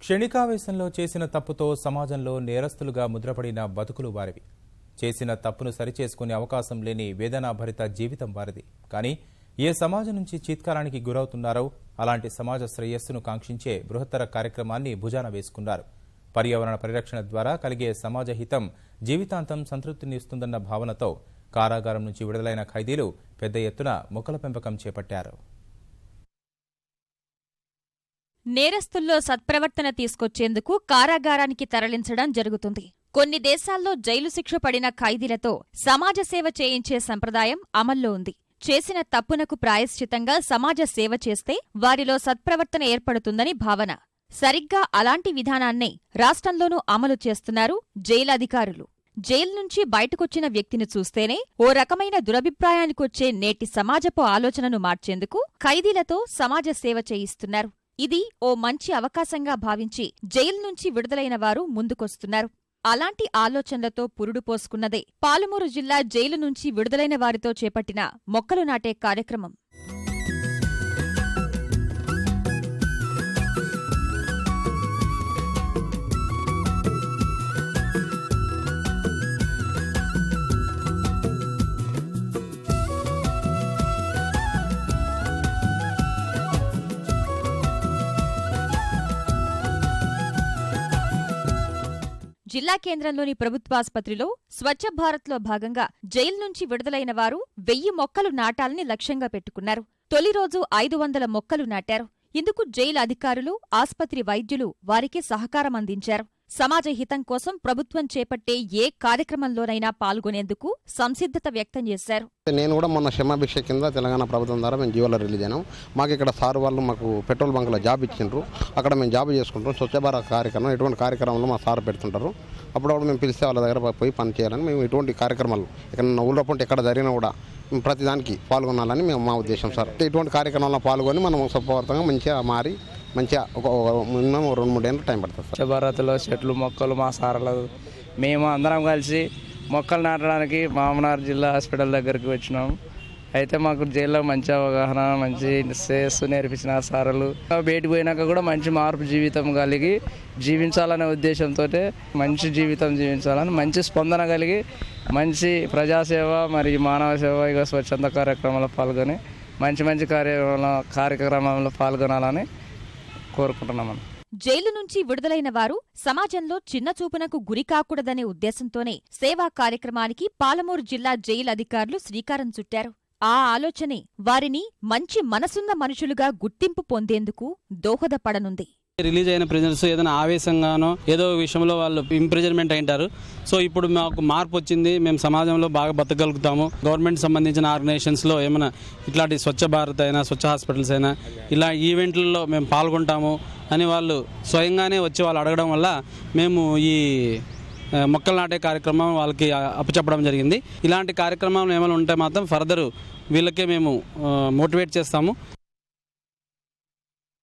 క్షణికావేశంలో చేసిన తప్పుతో సమాజంలో నేరస్తులుగా ముద్రపడిన బతుకులు వారివి. చేసిన తప్పును సరిచేసుకునే అవకాశం లేని వేదనాభరిత జీవితం వారిది. కానీ ఏ సమాజం నుంచి చీత్కారానికి గురవుతున్నారో అలాంటి సమాజ శ్రేయస్సును కాంక్షించే బృహత్తర కార్యక్రమాన్ని భుజాన వేసుకున్నారు. పర్యావరణ పరిరక్షణ ద్వారా కలిగే సమాజ హితం జీవితాంతం సంతృప్తినిస్తుందన్న భావనతో కారాగారం నుంచి విడుదలైన ఖైదీలు పెద్ద ఎత్తున మొక్కల పెంపకం చేపట్టారు. నేరస్తుల్లో సత్ప్రవర్తన తీసుకొచ్చేందుకు కారాగారానికి తరలించడం జరుగుతుంది. కొన్ని దేశాల్లో జైలు శిక్ష పడిన ఖైదీలతో సమాజ సేవ చేయించే సంప్రదాయం అమల్లో ఉంది. చేసిన తప్పునకు ప్రాయశ్చితంగా సమాజ సేవ చేస్తే వారిలో సత్ప్రవర్తన ఏర్పడుతుందని భావన. సరిగ్గా అలాంటి విధానాన్నే రాష్ట్రంలోనూ అమలు చేస్తున్నారు జైలు అధికారులు జైలు నుంచి బయటకొచ్చిన వ్యక్తిని చూస్తేనే ఓ రకమైన దురభిప్రాయానికొచ్చే నేటి సమాజపు ఆలోచనను మార్చేందుకు ఖైదీలతో సమాజ సేవ చేయిస్తున్నారు. ఇది ఓ మంచి అవకాశంగా భావించి జైలు నుంచి విడుదలైన వారు ముందుకొస్తున్నారు. అలాంటి ఆలోచనలతో పురుడు పోసుకున్నదే. పాలమూరు జిల్లా జైలు నుంచి విడుదలైన వారితో చేపట్టిన మొక్కలు నాటే కార్యక్రమం. జిల్లా కేంద్రంలోని ప్రభుత్వాసుపత్రిలో స్వచ్ఛ భారత్లో భాగంగా జైలు నుంచి విడుదలైన వారు వెయ్యి మొక్కలు నాటాలని లక్ష్యంగా పెట్టుకున్నారు. తొలి రోజు ఐదు వందల మొక్కలు నాటారు. ఇందుకు జైలు అధికారులు ఆస్పత్రి వైద్యులు వారికి సహకారం అందించారు. సమాజ హితం కోసం ప్రభుత్వం చేపట్టే ఏ కార్యక్రమంలోనైనా పాల్గొనేందుకు సంసిద్ధత వ్యక్తం చేశారు. నేను కూడా మొన్న క్షమాభిక్ష కింద తెలంగాణ ప్రభుత్వం ద్వారా మేము జీవోలో రిలీజ్ అయినాం. మాకు ఇక్కడ సార్ వాళ్ళు మాకు పెట్రోల్ బంక్లో జాబ్ ఇచ్చిండ్రు. అక్కడ మేము జాబ్ చేసుకుంటాం స్వచ్ఛ భారత్ కార్యక్రమం ఇటువంటి కార్యక్రమంలో మా సార్ పెడుతుంటారు. అప్పుడప్పుడు మేము పిలిస్తే వాళ్ళ దగ్గర పోయి పని చేయాలని మేము ఇటువంటి కార్యక్రమాలు ఇక్కడ ఊళ్ళో పంట ఎక్కడ జరిగినా కూడా ప్రతిదానికి పాల్గొనాలని మేము మా ఉద్దేశం సార్. ఇటువంటి కార్యక్రమాల్లో పాల్గొని మనం సఫలవంతంగా మంచిగా మారి మంచిగా ఒక మినిమం రెండు మూడు ఏళ్ళు టైం పడుతుంది సార్. భారత్లో చెట్లు మొక్కలు మా సారలు. మేము అందరం కలిసి మొక్కలు నాటడానికి మామనార్ జిల్లా హాస్పిటల్ దగ్గరికి వచ్చినాం. అయితే మాకు జైల్లో మంచి అవగాహన మంచి సేస్ నేర్పించిన సారలు. బయటికి పోయినాక కూడా మంచి మార్పు జీవితం కలిగి జీవించాలనే ఉద్దేశంతో మంచి జీవితం జీవించాలని మంచి స్పందన కలిగి మంచి ప్రజాసేవ మరియు మానవ సేవ ఇక స్వచ్ఛంద కార్యక్రమాల్లో పాల్గొని మంచి మంచి కార్యక్రమంలో కార్యక్రమంలో పాల్గొనాలని కోరుకుంటున్నామని. జైలు నుంచి విడుదలైన వారు సమాజంలో చిన్నచూపునకు గురికాకూడదనే ఉద్దేశంతోనే సేవా కార్యక్రమానికి పాలమూరు జిల్లా జైలు అధికారులు శ్రీకారం చుట్టారు. ఆ ఆలోచనే వారిని మంచి మనసున్న మనుషులుగా గుర్తింపు పొందేందుకు దోహదపడనుంది. రిలీజ్ అయిన ప్రిజనర్స్ ఏదైనా ఆవేశంగానో ఏదో విషయంలో వాళ్ళు ఇంప్రిజన్మెంట్ అయింటారు. సో ఇప్పుడు మాకు మార్పు వచ్చింది. మేము సమాజంలో బాగా బతకగలుగుతాము. గవర్నమెంట్ సంబంధించిన ఆర్గనైజేషన్స్లో ఏమైనా ఇట్లాంటి స్వచ్ఛ భారత్ అయినా స్వచ్ఛ హాస్పిటల్స్ అయినా ఇలా ఈవెంట్లలో మేము పాల్గొంటాము అని వాళ్ళు స్వయంగానే వచ్చి వాళ్ళు అడగడం వల్ల మేము ఈ మొక్కలు నాటే కార్యక్రమం వాళ్ళకి అప్పచెప్పడం జరిగింది. ఇలాంటి కార్యక్రమాలు ఏమైనా ఉంటే మాత్రం ఫర్దర్ వీళ్ళకే మేము మోటివేట్ చేస్తాము.